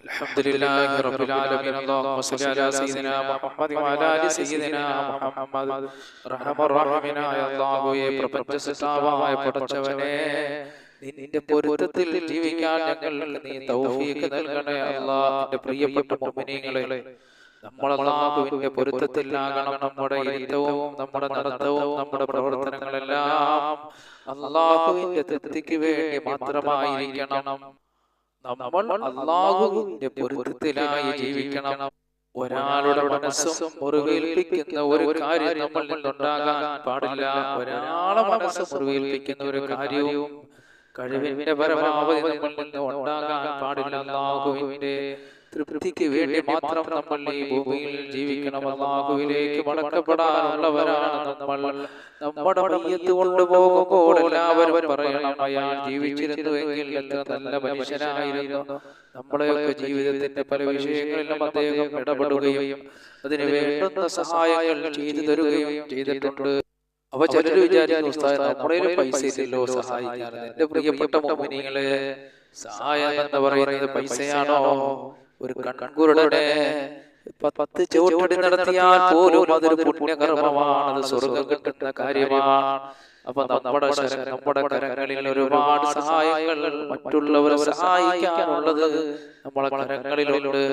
الحمد لله رب العالمين اللهم صل على سيدنا محمد وعلى ال سيدنا മുഹമ്മദ് റഹ്മറഹീമായ അല്ലാഹുവേ പ്രപഞ്ച സൃഷ്ടാവായ പടച്ചവനെ നിന്റെ പൊരുത്തത്തിൽ ജീവിക്കാൻ ഞങ്ങൾക്ക് നീ തൗഫീഖ് നൽകണേ അല്ലാഹ് നിന്റെ പ്രിയപ്പെട്ട മുഅ്മിനീങ്ങളെ നമ്മൾ അല്ലാഹുവിന്റെ പൊരുത്തത്തിലാകണം നമ്മുടെ ഇരുത്തവും നമ്മുടെ നടത്തവും നമ്മുടെ പ്രവർത്തനങ്ങളെല്ലാം അല്ലാഹുവിന്റെ തൃപ്തിക്ക് വേണ്ടി മാത്രമായിരിക്കണം നമ്മൾ അള്ളാഹുവിന്റെ പൊരുത്തത്തിലായി ജീവിക്കണം. ഒരാളുടെ മനസ്സും മുറിവേൽപ്പിക്കുന്ന ഒരു കാര്യം നമ്മൾ നിന്നുണ്ടാകാൻ പാടില്ല. ഒരാളെ മനസ്സ് മുറിവേൽപ്പിക്കുന്ന ഒരു കാര്യവും കഴിവിന്റെ പരമാവധി നമ്മൾ ഉണ്ടാകാൻ പാടില്ല. അള്ളാഹുവിന്റെ തൃപ്തിക്ക് വേണ്ടി മാത്രം നമ്മൾ ഈ ഭൂമിയിൽ ജീവിക്കണം. അള്ളാഹുവിലേക്ക് മടക്കപ്പെടാനുള്ളവരാണ് നമ്മൾ. നമ്മുടെ മയ്യത്ത് കൊണ്ടുപോകുമ്പോൾ എല്ലാവരും പറയണം അയാൾ ജീവിച്ചിരുന്നുവെങ്കിൽ എത്ര നല്ല മനുഷ്യനായിരുന്നു. നമ്മളെയൊക്കെ ജീവിതത്തിന്റെ പല വിഷയങ്ങളിലും അദ്ദേഹം ഇടപെടുകയും അതിന് വേണ്ടുന്ന സഹായങ്ങൾ ചെയ്തു തരുകയും ചെയ്തിട്ടുണ്ട്. അവ ചിലർ വിചാരിക്കുന്നു നമ്മുടെ പൈസ ഇല്ലല്ലോ സഹായിക്കാൻ എന്റെ പ്രിയപ്പെട്ട മോമിനികളെ സഹായം എന്ന് പറയുന്നത് പൈസയാണോ? ഒരു കൺകുരുടനെ പത്ത് ചുവട്ടടി നടത്തിയാൽ പോലും അതൊരു പുണ്യകർമ്മമാണ്. അത് സ്വർഗം കിട്ടുന്ന കാര്യമാണ്. അപ്പൊ നമ്മുടെ നമ്മുടെ കരങ്ങളിൽ ഒരുപാട് സഹായങ്ങൾ മറ്റുള്ളവരെ സഹായിക്കാനുള്ളത് നമ്മളെ കരങ്ങളിലുണ്ട്.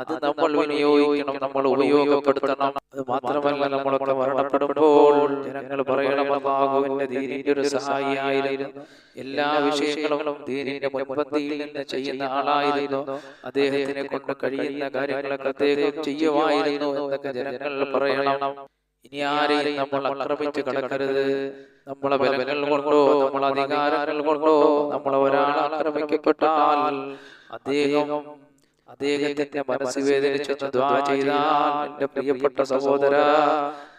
അത് നമ്മൾ വിനിയോഗിക്കണം നമ്മൾ ഉപയോഗപ്പെടുത്തണം. അത് മാത്രമല്ല നമ്മളൊക്കെ മരണപ്പെടുമ്പോൾ ജനങ്ങൾ പറയണം ധീരിന്റെ ദീനിന്റെ ഒരു സഹായിയായിരുന്നു. എല്ലാ വിഷയങ്ങളും ദീനിന്റെ മുൻപന്തിയിൽ നിന്ന് ചെയ്യുന്ന ആളായിരുന്നു. അദ്ദേഹത്തിനെ കൊണ്ട് കഴിയുന്ന കാര്യങ്ങളൊക്കെ അദ്ദേഹം ചെയ്യുമായിരുന്നു എന്നൊക്കെ ജനങ്ങൾ പറയണം. ഇനി ആരെയും നമ്മൾ ആക്രമിച്ച് കടക്കരുത്. നമ്മളെ ബലങ്ങൾ കൊണ്ടോ നമ്മളെ അധികാരങ്ങൾ കൊണ്ടോ നമ്മളെ ഒരാൾ ആക്രമിക്കപ്പെട്ടാൽ അദ്ദേഹം അദ്ദേഹത്തിന്റെ മനസ്സ് വേദനിച്ചൊന്ന് ദ്വാ ചെയ്താൽ എന്റെ പ്രിയപ്പെട്ട സഹോദര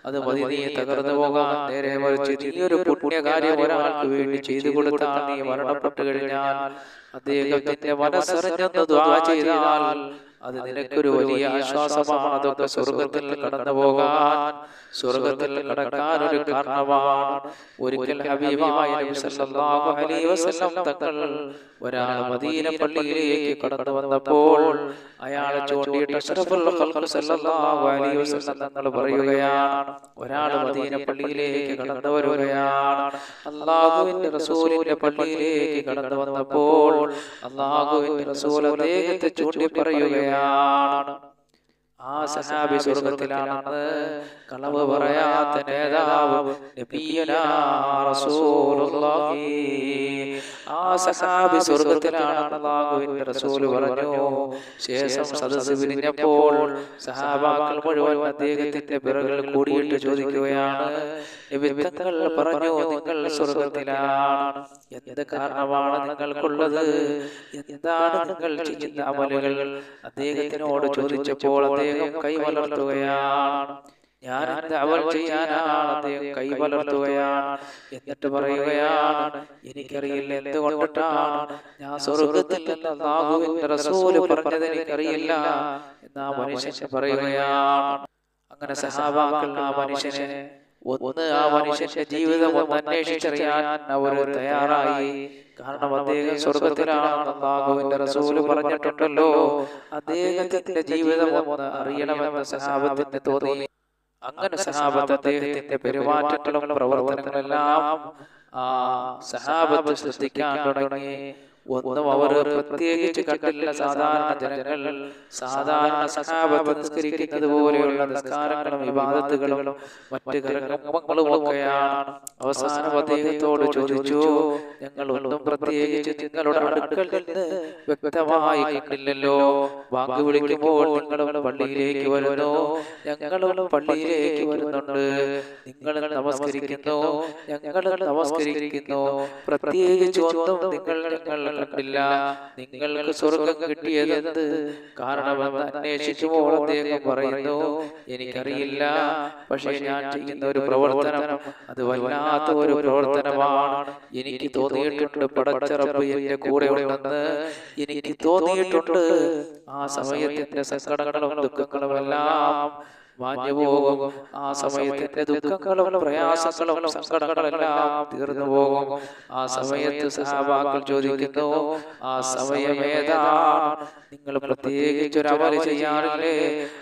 അത് മതി നീ തകർന്നു പോകാൻ നേരെ മറിച്ച് നീ ഒരു പുണ്യകാര്യം ഒരാൾക്ക് വേണ്ടി ചെയ്തു കൊടുത്താൽ നീ മരണപ്പെട്ടു കഴിഞ്ഞാൽ അദ്ദേഹത്തിന്റെ മനസ്സറിഞ്ഞെന്ന് ദ്വാ ചെയ്താൽ അത് നിനക്കൊരു വലിയ ആശ്വാസമാണ്. അതൊക്കെ സ്വർഗത്തിൽ കടന്നു പോകാൻ സ്വർഗത്തിൽ കടക്കാൻ ഒരു കാരണമാണ്. ഒരിക്കൽ തങ്ങൾ ഒരാൾ മദീന പള്ളിയിലേക്ക് കടന്നു വന്നപ്പോൾ അയാളെ ചൂണ്ടിയിട്ട് തങ്ങൾ പറയുകയാണ്. ഒരാൾ മദീന പള്ളിയിലേക്ക് കടന്നു വരുകയാണ്. അള്ളാഹുവിന്റെ റസൂലിന്റെ പള്ളിയിലേക്ക് കടന്നു വന്നപ്പോൾ അള്ളാഹുവിന്റെ റസൂൽ അദ്ദേഹത്തെ ചൂണ്ടി പറയുകയാണ് ആ സഹാബി സ്വർഗത്തിലാണെന്ന് കളവ് പറയാത്ത നേതാവ് ആ സഹാബി സ്വർഗത്തിലാണെന്ന് റസൂൽ പറഞ്ഞു. ശേഷം സദസ് പിരിഞ്ഞപ്പോൾ സഹാബാക്കൾ മുഴുവൻ അദ്ദേഹത്തിന്റെ പിറകൾ കൂടിയിട്ട് ചോദിക്കുകയാണ് നബി തങ്ങൾ പറഞ്ഞു നിങ്ങൾ സ്വർഗത്തിലാണ്. എന്ത് കാരണമാണ് നിങ്ങൾക്കുള്ളത്? എന്താണ് നിങ്ങൾ ചെയ്യുന്ന അമലുകൾ? അദ്ദേഹത്തിനോട് ചോദിച്ചപ്പോൾ അദ്ദേഹം കൈമലർത്തുകയാണ് ഞാൻ എന്ത് അവൾ ചെയ്യാനാണ് അദ്ദേഹം കൈമലർത്തുകയാണ് എന്നിട്ട് പറയുകയാണ് എനിക്കറിയില്ല എന്തുകൊണ്ടിട്ടാണ് ഞാൻ സ്വർഗത്തിൽ റസൂൽ പറഞ്ഞത് എനിക്കറിയില്ല. എന്നാ മനുഷ്യൻ പറയുകയാണ്. അങ്ങനെ സഹാബാക്കൾ ആ മനുഷ്യനെ ഒന്ന് ആ മനുഷ്യന്റെ ജീവിതം ഒന്ന് അന്വേഷിച്ചറിയാൻ അവർ തയ്യാറായി. കാരണം അദ്ദേഹം സ്വർഗത്തിലാണ് അള്ളാഹുവിന്റെ റസൂൽ പറഞ്ഞിട്ടുണ്ടല്ലോ. അദ്ദേഹത്തിന്റെ ജീവിതം ഒന്ന് അറിയണമെന്ന് സഹാബത്തിന് തോന്നി. അങ്ങനെ സഹാബത്ത് അദ്ദേഹത്തിന്റെ പെരുമാറ്റങ്ങളും പ്രവർത്തനങ്ങളെല്ലാം ആ സഹാബത്ത് ശ്രദ്ധിക്കാൻ തുടങ്ങി. ഒന്നും അവർ പ്രത്യേകിച്ച് കണ്ടില്ല സാധാരണ ജനങ്ങൾ സാധാരണ സഹാബത്ത് നിസ്കരിക്കുന്നത് പോലെയുള്ള നിസ്കാരങ്ങളും വിവാദത്തുകളും മറ്റ് കർമ്മങ്ങളും ഒക്കെയാണ് അവസാനം അദ്ദേഹത്തോട് ചോദിച്ചു ഞങ്ങൾ ഒന്നും പ്രത്യേകിച്ച് നിങ്ങളുടെ അടുക്കൽ നിന്ന് വ്യക്തമായി കണ്ടില്ലല്ലോ. വാക്ക് വിളിക്കുമ്പോൾ നിങ്ങൾ പള്ളിയിലേക്ക് വരുന്നു. ഞങ്ങളും പള്ളിയിലേക്ക് വരുന്നുണ്ട്. നിങ്ങൾ നമസ്കരിക്കുന്നു. ഞങ്ങൾ നമസ്കരിക്കുന്നു. പ്രത്യേകിച്ച് ഒന്നും നിങ്ങൾ ഞങ്ങൾ കണ്ടില്ല. നിങ്ങൾക്ക് സ്വർഗം കിട്ടിയതെന്ത്? കാരണമെന്ന് അന്വേഷിച്ചു അദ്ദേഹം പറയുന്നു. എനിക്കറിയില്ല. പക്ഷേ ഞാൻ ചെയ്യുന്ന ഒരു പ്രവർത്തനം അത് വല്ലാത്ത ഒരു പ്രവർത്തനമാണ്. എനിക്ക് തോന്നിയിട്ടുണ്ട് പടച്ചറപ്പ് എന്റെ കൂടെ ഉണ്ടെന്ന്. എനിക്ക് തോന്നിയിട്ടുണ്ട്. ആ സമയത്തിന്റെ സങ്കടങ്ങളും ദുഃഖങ്ങളും എല്ലാം മാഞ്ഞു പോകും ആ സമയത്തിന്റെ ദുഃഖങ്ങളും പ്രയാസങ്ങളും സങ്കടങ്ങളെല്ലാം തീർന്നു പോകും. ആ സമയത്ത് സഹാബാക്കൾ ചോദിക്കുന്നു ആ സമയം ഏതാണ്? നിങ്ങൾ പ്രത്യേകിച്ച് ഒരു അമൽ ചെയ്യാറില്ലേ?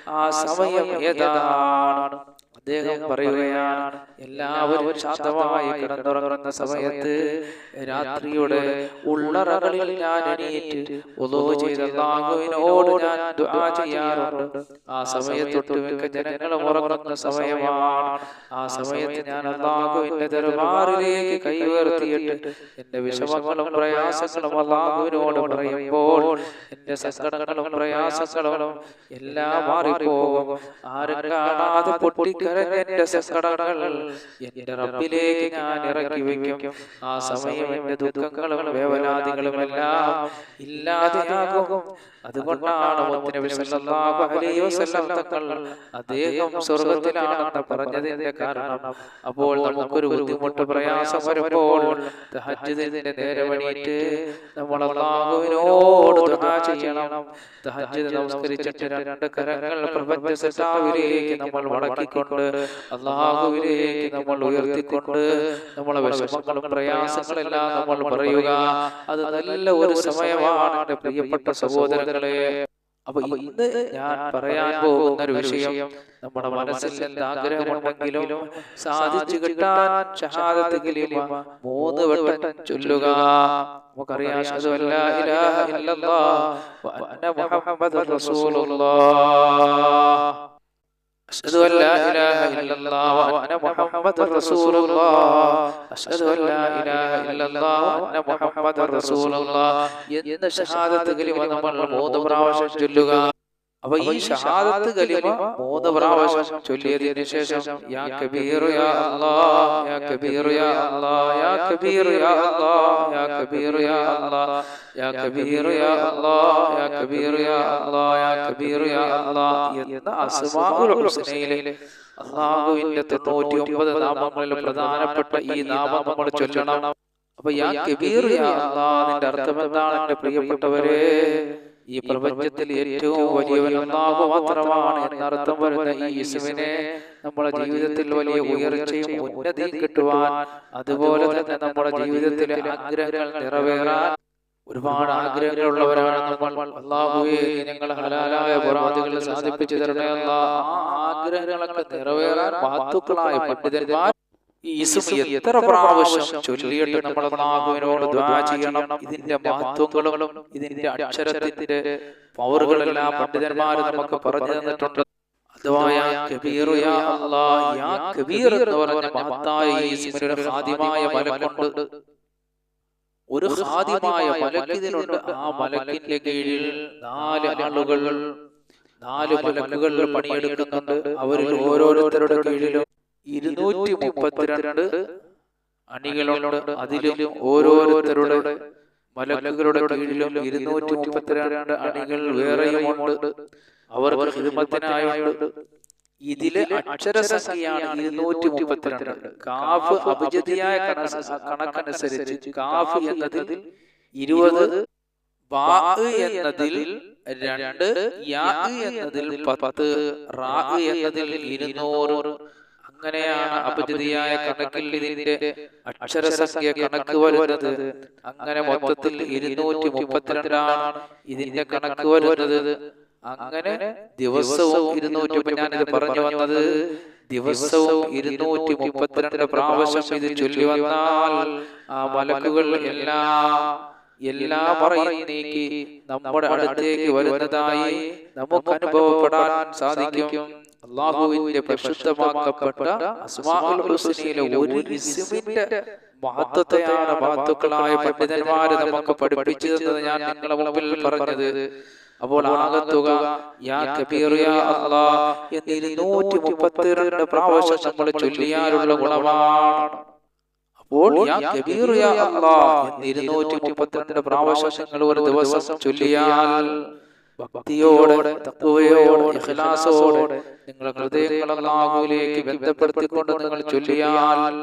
ആ സമയം ഏതാണ്? അദ്ദേഹം പറയുകയാണ് എല്ലാവരും ശാന്തമായി കിടന്നുറങ്ങുന്ന സമയത്ത് രാത്രിയുടെ ഉള്ളറകളിൽ ഞാൻ എണീറ്റ് ഒലോ ചെയ്ത അല്ലാഹുവിനോട് ഞാൻ ദുആ ചെയ്യാറുണ്ട്. ആ സമയത്തൊട്ട് മിക്ക ജനങ്ങളും ഉറങ്ങുന്ന സമയമാണ്. ആ സമയത്ത് ഞാൻ അല്ലാഹുവിന്റെ ദർബാറിലേക്ക് കൈവേർത്തിയിട്ട് എന്റെ വിഷമങ്ങളും പ്രയാസങ്ങളും അള്ളാഹുവിനോട് പറയുമ്പോൾ എന്റെ സങ്കടങ്ങളും പ്രയാസങ്ങളും എല്ലാം മാറിപ്പോകും. ആരും കാണാതെ പൊട്ടിക്കരഞ്ഞ എന്റെ സങ്കടങ്ങൾ എന്റെ റബ്ബിലേക്ക് ഞാൻ ഇറക്കി വെക്കും ആ സമയം എന്റെ ദുഃഖങ്ങളും വേവനാദികളും എല്ലാം ഇല്ലാതെയാകും. അതുകൊണ്ടാണ് അദ്ദേഹം സ്വർഗത്തിലാണെന്ന് പറഞ്ഞതിന്റെ കാരണം. അപ്പോൾ നമുക്കൊരു ബുദ്ധിമുട്ട് പ്രയാസം വരുമ്പോൾ നേരം എണീറ്റ് നമ്മൾ അല്ലാഹുവിനോട് ദുആ ചെയ്യണം. തഹജ്ജുദ് നമസ്കരിച്ചിട്ട് രണ്ട് കരങ്ങൾ പ്രപഞ്ച നമ്മൾ മടക്കിക്കൊണ്ട് അല്ലാഹുവിലേക്ക് നമ്മൾ ഉയർത്തിക്കൊണ്ട് നമ്മളെ വിഷമങ്ങളും പ്രയാസങ്ങളെല്ലാം നമ്മൾ പറയുക. അത് നല്ല ഒരു സമയമാണ് എന്റെ പ്രിയപ്പെട്ട സഹോദരങ്ങളെ. അപ്പൊ ഇന്ന് ഞാൻ പറയാൻ പോകുന്ന ഒരു വിഷയം നമ്മുടെ മനസ്സിൽ ആഗ്രഹമുണ്ടെങ്കിലും സാധിച്ചു കിട്ടാൻ ഷഹാദത്ത് മൂന്ന് വട്ടം ചൊല്ലുക. നമുക്കറിയാം ഇലാഹ ഇല്ലല്ലാഹ് വ അന്ന മുഹമ്മദുർ റസൂലുള്ളാഹ് أشهد أن لا إله إلا الله وأن محمد رسول الله أشهد أن لا إله إلا الله وأن محمد رسول الله എന്ന ഷഹാദത്ത് കലിമ നമ്മൾ മൂന്ന് പ്രാവശ്യം ചൊല്ലുക അപ്പൊ ഈ ഷഹാദത്ത് കലിമ മൂന്ന് പ്രാവശ്യം ചൊല്ലിയതിനു ശേഷം യാ കബീർ യാ അല്ലാഹ് യാ കബീർ യാ അല്ലാഹ് യാ കബീർ യാ അല്ലാഹ് യാ കബീർ യാ അല്ലാഹ് യാ കബീർ യാ അല്ലാഹ് യാ കബീർ യാ അല്ലാഹ് യാ കബീർ യാ അല്ലാഹ് എന്ന അസ്മാഉൽ ഹുസ്നയിലെ അല്ലാഹുവിന്റെ 99 നാമങ്ങളിൽ പ്രധാനപ്പെട്ട ഈ നാമം നമ്മൾ ചൊല്ലണം അപ്പൊ യാ കബീർ യാ അല്ലാഹ് അതിന്റെ അർത്ഥം എന്താണ് എന്റെ പ്രിയപ്പെട്ടവരെ ഈ പ്രപഞ്ചത്തിൽ ഏറ്റവും വലിയവൻ അല്ലാഹു മാത്രമാണ് എന്നർത്ഥം വരുന്ന ഈ യേശുവിനെ നമ്മുടെ ജീവിതത്തിൽ വലിയ ഉയർച്ചയും ഉന്നതിയും കിട്ടുവാൻ അതുപോലെ തന്നെ നമ്മുടെ ജീവിതത്തിലെ ആഗ്രഹങ്ങൾ നിറവേറാൻ ഒരുപാട് ആഗ്രഹങ്ങളുള്ളവരാണ് നമ്മൾ. അള്ളാഹുവേ ഞങ്ങൾ ഹലാലായ പുറാദികൾ സാധിപ്പിച്ചു തരണേ അല്ലാ ആഗ്രഹങ്ങളൊക്കെ നിറവേറാൻ വാത്തുക്കളായ പണ്ഡിതന്മാർ എത്ര പ്രാവശ്യം ചൊല്ലിയിട്ട് നമ്മൾ നാഗുവിനോട് ദ്വാ ചെയ്യണം. ഇതിന്റെ മഹത്വങ്ങളും ഇതിന്റെ അക്ഷരത്തിന്റെ പവറുകളെല്ലാം പണ്ഡിതന്മാർ നമുക്ക് പറഞ്ഞു തന്നിട്ടുണ്ട്. ഒരു ഹാദ്യമായ മലക്കിതിനുണ്ട് ആ മലക്കിന്റെ കീഴിൽ നാല് ആളുകൾ നാല് മലക്കുകൾ പണിയെടുക്കുന്നുണ്ട്. അവരിൽ ഓരോരുത്തരുടെ കീഴിലും ഇരുന്നൂറ്റി മുപ്പത്തിരണ്ട് അണികളുണ്ട്. അതിലും ഓരോരുത്തരുടെ മലക്കുകളുടെ കീഴിലും ഇരുന്നൂറ്റി മുപ്പത്തിരണ്ട് അണികൾ വേറെയുമുണ്ട്. അവർ ഹിമത്തിനായുണ്ട് ഇതിലെ അക്ഷരസംഖ്യയാണ് ഇരുന്നൂറ്റി മുപ്പത്തിരണ്ട് കാഫ് അഭിജിതിയായ കണക്കനുസരിച്ച് കാഫ് എന്നതിൽ ഇരുപത് ബാ എന്നതിൽ രണ്ട് യാ എന്നതിൽ പത്ത് റാ എന്നതിൽ ഇരുന്നൂറ് അങ്ങനെയാണ് അപചിതിയായ കണക്കിൽ ഇതിന്റെ അക്ഷരസംഖ്യ കണക്ക് വരുന്നത്. അങ്ങനെ മൊത്തത്തിൽ ഇരുന്നൂറ്റി മുപ്പത്തിരണ്ടാണ് ഇതിന്റെ കണക്ക് വരുന്നത്. അങ്ങനെ ദിവസവും ഇരുന്നൂറ്റി ഞാനിത് പറഞ്ഞു വന്നത്. ദിവസവും ഇരുന്നൂറ്റി മുപ്പത്തിരണ്ട് പ്രാവശ്യം ഇത് ചൊല്ലി വന്നാൽ ആ മലക്കുകൾ എല്ലാ എല്ലാ പറയും നീക്കി നമ്മുടെ അടുത്തേക്ക് വരുന്നതായി നമുക്ക് അനുഭവപ്പെടാൻ സാധിക്കും. അള്ളാഹുവിന്റെ ഹുസ്നയിലെ ഒരു മഹത്വത്തെയാണ് മഹത്വക്കളായ പണ്ഡിതന്മാര് നമുക്ക് പഠിപ്പിച്ചു തന്നത് ഞാൻ നിങ്ങളെ മുമ്പിൽ പറഞ്ഞത്. അപ്പോൾ ആകത്തുക യാ യാ ഇരുന്നൂറ്റി മുപ്പത്തിരണ്ട് പ്രാവശ്യം നമ്മൾ ചൊല്ലിയാലുള്ള ഗുണമാണ്. അപ്പോൾ യാ യാ ഒരു ദിവസം ചൊല്ലിയാൽ ഭക്തിയോടെ തഖ്വയോടെ ഇഖ്ലാസോടെ നിങ്ങളുടെ ഹൃദയങ്ങൾ അള്ളാഹുവിലേക്ക് ബന്ധപ്പെടുത്തിക്കൊണ്ട് നിങ്ങൾ ചൊല്ലിയാൽ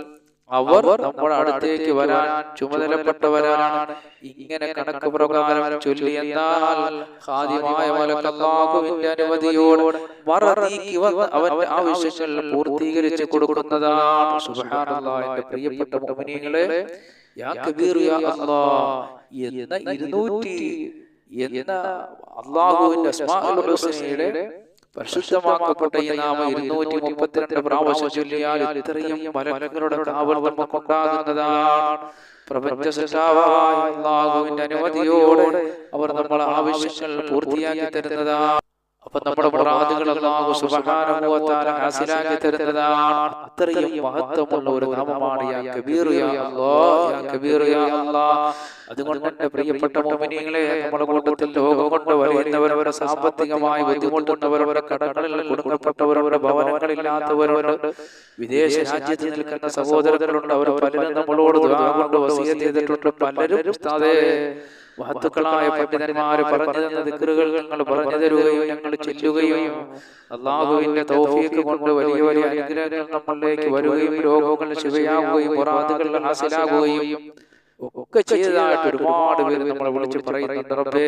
അവർ നമ്മുടെ അടുത്തേക്ക് വരാൻ ചുമതലപ്പെട്ടവരാണ്. ഇങ്ങനെ കണക്ക് പ്രകാരം ചൊല്ലി എന്നാൽ ഹാദ്യമായ മലക്കല്ലാഹുവിന്റെ അനുമതിയോട് അവന്റെ ആവശ്യങ്ങൾ പൂർത്തീകരിച്ച് കൊടുക്കുന്നതാണ്. സുബ്ഹാനല്ലാഹ് പ്രിയപ്പെട്ട അല്ലാഹ്. എന്ന ഇരുന്നൂറ്റി എന്ന അള്ളാഹുവിന്റെ അസ്മാഉൽ ഹുസ്നയുടെ പരിശുദ്ധമാക്കപ്പെട്ട ഈ നാമം ഇരുന്നൂറ്റി മുപ്പത്തിരണ്ട് പ്രാവശ്യം ചൊല്ലിയാൽ ഇത്രയും മലക്കുകളുടെ കാവൽ നമുക്കുണ്ടാകുന്നതാണ്. പ്രപഞ്ച സൃഷ്ടാവായ അള്ളാഹുവിന്റെ അനുമതിയോടെ അവർ നമ്മളെ ആവശ്യങ്ങൾ പൂർത്തിയാക്കി തരുന്നതാണ്. അപ്പൊ നമ്മുടെ വ തആല ഹാസിലാക്കി തരുന്നതാണ്. അത്രയും മഹത്വമുള്ള ഒരു നാമമാണ് യാ കബീർ യാ അല്ലാഹ് യാ കബീർ യാ അല്ലാഹ്. അതുകൊണ്ട് എന്റെ പ്രിയപ്പെട്ട മോമിനികളെ നമ്മുടെ കൂട്ടത്തിൽ ലോകം കൊണ്ട് വരുന്നവരവരെ സാമ്പത്തികമായി ബുദ്ധിമുട്ടുന്നവരവരെ കടകളിൽ കുടുങ്ങപ്പെട്ടവരവരുടെ ഭവനങ്ങളില്ലാത്തവരുണ്ട് വിദേശ രാജ്യത്ത് നിൽക്കുന്ന സഹോദരങ്ങളുണ്ട്. അവർ പലരും നമ്മളോട് കൊണ്ട് വസിയത്ത് ചെയ്തിട്ടുണ്ട്. പലരും മഹത്തുക്കളായ പണ്ഡിതന്മാര് പറഞ്ഞു തന്ന ദിക്കറുകൾ ഞങ്ങൾ പറഞ്ഞു തരുകയും ഞങ്ങൾ ചെല്ലുകയും അള്ളാഹുവിന്റെ തൗഫീഖ് കൊണ്ട് വലിയ വലിയ അനുഗ്രഹങ്ങൾ നമ്മളിലേക്ക് വരികയും രോഗങ്ങൾ ശിവയാവുകയും പുറാതുകൾ ഹാസിലാകുകയും ഒക്കെ ചെയ്തതായിട്ട് ഒരുപാട് പേര് നമ്മളെ വിളിച്ച് പറയുന്നുണ്ട്. റബ്ബേ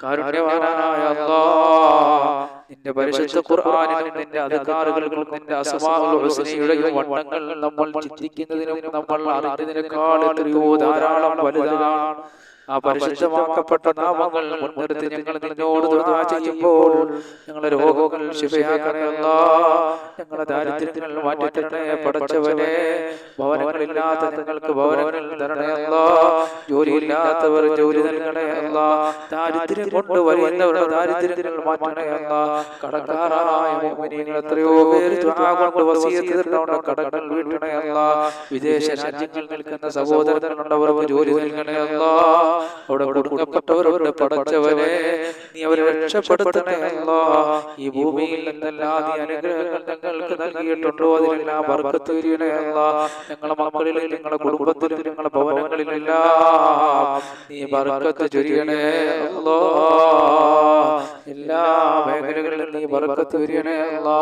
കാരുണ്യവാനായ അല്ലാഹ് നിന്റെ പരിശുദ്ധ ഖുർആനിനും നിന്റെ അധികാറുകൾക്കും നിന്റെ അസ്മാഉൽ ഹുസ്നയുടെയും വണ്ണങ്ങൾ നമ്മൾ ചിന്തിക്കുന്നതിനും നമ്മൾ അറിഞ്ഞതിനേക്കാൾ എത്രയോ ധാരാളം വലുതാണ്. ആ പരിശുദ്ധമാക്കപ്പെട്ട നാമങ്ങൾ മുൻനിർത്തി ഞങ്ങൾ നിന്നോട് ദുആ ചെയ്യുമ്പോൾ ഞങ്ങളെ രോഗങ്ങൾ ശിഫയാക്കണേ ഞങ്ങളുടെ ഞങ്ങളെ ദാരിദ്ര്യങ്ങൾ മാറ്റിത്തരണേ പടച്ചവനെ. ഭവനങ്ങളില്ലാത്ത നിങ്ങൾക്ക് ഭവനങ്ങൾ തരണേ അല്ലാ. ജോലിയില്ലാത്തവർ ജോലി നൽകണയല്ല ദാരിദ്ര്യം കൊണ്ട് വരുന്നവരുടെ ദാരിദ്ര്യങ്ങൾ മാറ്റണേ കടക്കാറായ മുഅ്മിനീങ്ങൾ എത്രയോ പേര് കൊണ്ട് വസിയത്ത് ചെയ്തിട്ടുണ്ട്. കടങ്ങൾ വീട്ടണേ അല്ലാ. വിദേശ രാജ്യങ്ങളിൽ നിൽക്കുന്ന സഹോദരങ്ങളുണ്ടവർ ജോലി നൽകണേ അല്ലാ. അവിടെ കൊടുക്കപ്പെട്ടവരോട് പടച്ചവനെ. നീ അവരെ രക്ഷപ്പെടുത്തണേ അല്ലാ. ഈ ഭൂമിയിൽ എന്തെല്ലാം നീ അനുഗ്രഹങ്ങൾ ഞങ്ങൾക്ക് നൽകിയിട്ടുണ്ടോ? ബർക്കത്ത് വരികണേ അല്ലാ. ഞങ്ങളെ മക്കളിൽ ഞങ്ങളുടെ കുടുംബത്തിലും നിങ്ങളുടെ ഭവനങ്ങളിലെല്ലാം നീ ബർക്കത്ത് ചൊരിയണേ അല്ലാ. എല്ലാ മേഖലകളിലും നീ വരികണേ അല്ലാ.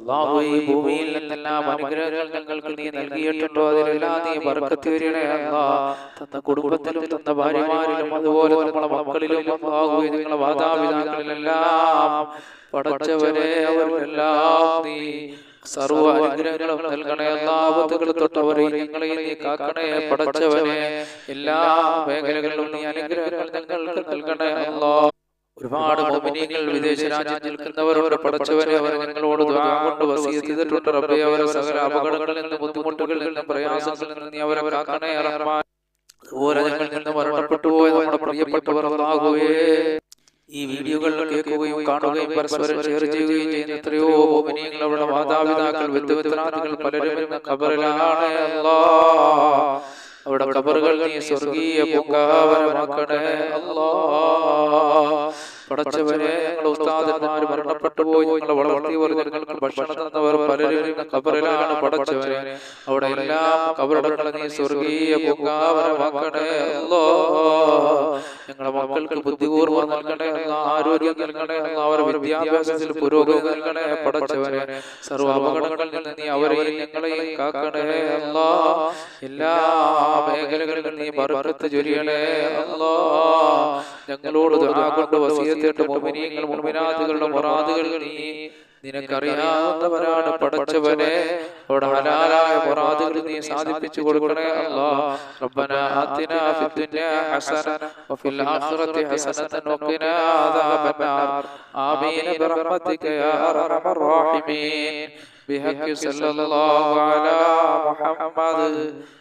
അള്ളാഹു ഈ ഭൂമിയിൽ നിന്നെല്ലാം അനുഗ്രഹങ്ങൾ ഞങ്ങൾക്ക് നീ നൽകിയിട്ടുണ്ടോ. അതിലെല്ലാം നീ ബർക്കത്ത് വരികണേ അല്ലാ തന്ന കുടുംബത്തിലും തന്ന ഭാര്യമാരിലും അതുപോലെ നമ്മളെ മക്കളിലും അള്ളാഹു നിങ്ങളെ മാതാപിതാക്കളിലെല്ലാം പടച്ചവരെ അവരിലെല്ലാം നീ സർവ അനുഗ്രഹങ്ങളും നൽകണേ. എല്ലാ ആപത്തുകൾ തൊട്ടവരെ ഞങ്ങളെ നീ കാക്കണേ. പടച്ചവനെ എല്ലാ മേഖലകളിലും നീ അനുഗ്രഹങ്ങൾ ഞങ്ങൾക്ക് നൽകണേ. അല്ലാ ഒരുപാട് മോമിനിയങ്ങൾ വിദേശ രാജ്യത്ത് അവരെ പഠിച്ചവരെ അവർ ഞങ്ങളോട് ദുആ കൊണ്ട് വസീയത്ത് ചെയ്തിട്ടുണ്ട് റബ്ബേ അവരെ സകല അപകടങ്ങളിൽ നിന്ന് ബുദ്ധിമുട്ടുകളിൽ നിന്ന് പ്രയാസങ്ങളിൽ നിന്ന് നീ അവരെ കാക്കണേ റഹ്മാൻ അതുപോലെ ഞങ്ങളിൽ നിന്ന് മരണപ്പെട്ടു പോയ നമ്മുടെ പ്രിയപ്പെട്ടവർ അല്ലാഹുവേ ഈ വീഡിയോകൾ കേൾക്കുകയും കാണുകയും പരസ്പരം ഷെയർ ചെയ്യുകയും ചെയ്യുന്ന എത്രയോ മോമിനിയങ്ങൾ അവരുടെ മാതാപിതാക്കൾ വിദ്വത്രാദികൾ പലരും എന്ന ഖബറിലാണ് അല്ലാ. അവിടെ ഖബറുകൾ നീ സ്വർഗീയ പൂങ്കാവനമാക്കണേ. അല്ലാ. ഉസ്താദന്മാർ മരണപ്പെട്ടു പോയി ഞങ്ങളെ വളർത്തിയവർ ഞങ്ങൾക്ക് ഭക്ഷണം തന്നവർ പലരും ഇന്ന് ഖബറിലാണ് പടച്ചവനെ. അവിടെ എല്ലാം നീ സ്വർഗീയ പൂങ്കാവനമാക്കണേ. അല്ലാ. ഞങ്ങളുടെ മക്കൾക്ക് ബുദ്ധിപൂർവം നൽകണേ ആരോഗ്യം നൽകണേ അവരുടെ വിദ്യാഭ്യാസത്തിൽ പുരോഗതി നൽകണേ. പടച്ചവരെ സർവ അപകടങ്ങളിൽ നിന്ന് നീ അവരെയും ഞങ്ങളെയും കാക്കണേ. അല്ലോ. എല്ലാ മേഖലകളിലും നീ പറത്ത് ചൊരിയണേ അല്ലോ. ഞങ്ങളോട് കൊണ്ട് തീർച്ചയായിട്ടും മുഅ്മിനീങ്ങൾ മുഅ്മിനാത്തുകളുടെ മുറാദുകൾ നീ. നിനക്കറിയാവുന്നവരാണ് പടച്ചവനെ. അവിടെ ഹലാലായ മുറാദുകൾ നീ സാധിപ്പിച്ചു കൊടുക്കണേ അല്ലാഹ് റബ്ബന ആതിന ഫിദ്ദുനിയ ഹസന വഫിൽ ആഖിറതി ഹസനതൻ വഖിനാ അദാബന്നാർ ആമീൻ ബിറഹ്മതിക യാ അർഹമർ റഹീമീൻ. ബിഹഖി സല്ലല്ലാഹു അലാ മുഹമ്മദ്.